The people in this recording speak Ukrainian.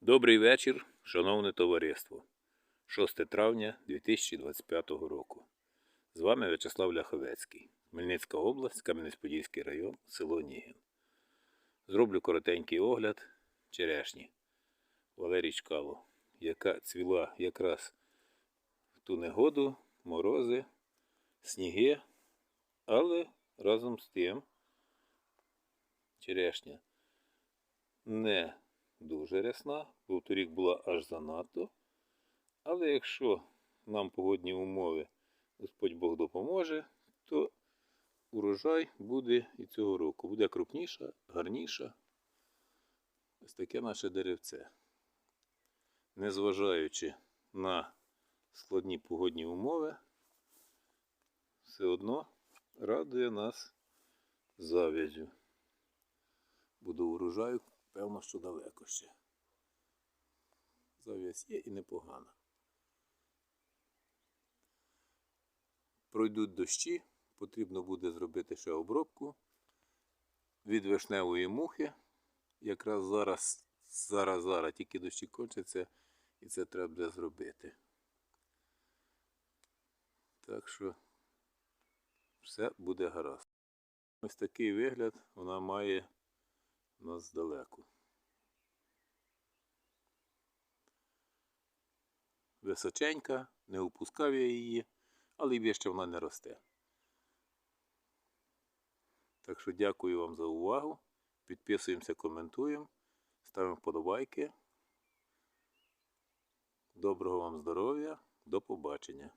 Добрий вечір, шановне товариство. 6 травня 2025 року. З вами В'ячеслав Ляховецький, Хмельницька область, Кам'янець-Подільський район, село Нігін. Зроблю коротенький огляд черешні Валерій Чкало, яка цвіла якраз в ту негоду, морози, сніги, але разом з тим черешня не дуже рясна, бо торік була аж занадто. Але якщо нам погодні умови Господь Бог допоможе, то урожай буде і цього року. Буде крупніша, гарніша. Ось таке наше деревце. Незважаючи на складні погодні умови, все одно радує нас завязю. Бо до урожаю, певно, що далеко ще. Зав'язь є і непогана. Пройдуть дощі, потрібно буде зробити ще обробку від вишневої мухи. Якраз зараз, зараз, зараз, тільки дощі кончаться, і це треба буде зробити. Так що все буде гаразд. Ось такий вигляд вона має у нас здалеку. Височенька, не опускав я її, але й вище вона не росте. Так що дякую вам за увагу. Підписуємося, коментуємо, ставимо вподобайки. Доброго вам здоров'я, до побачення.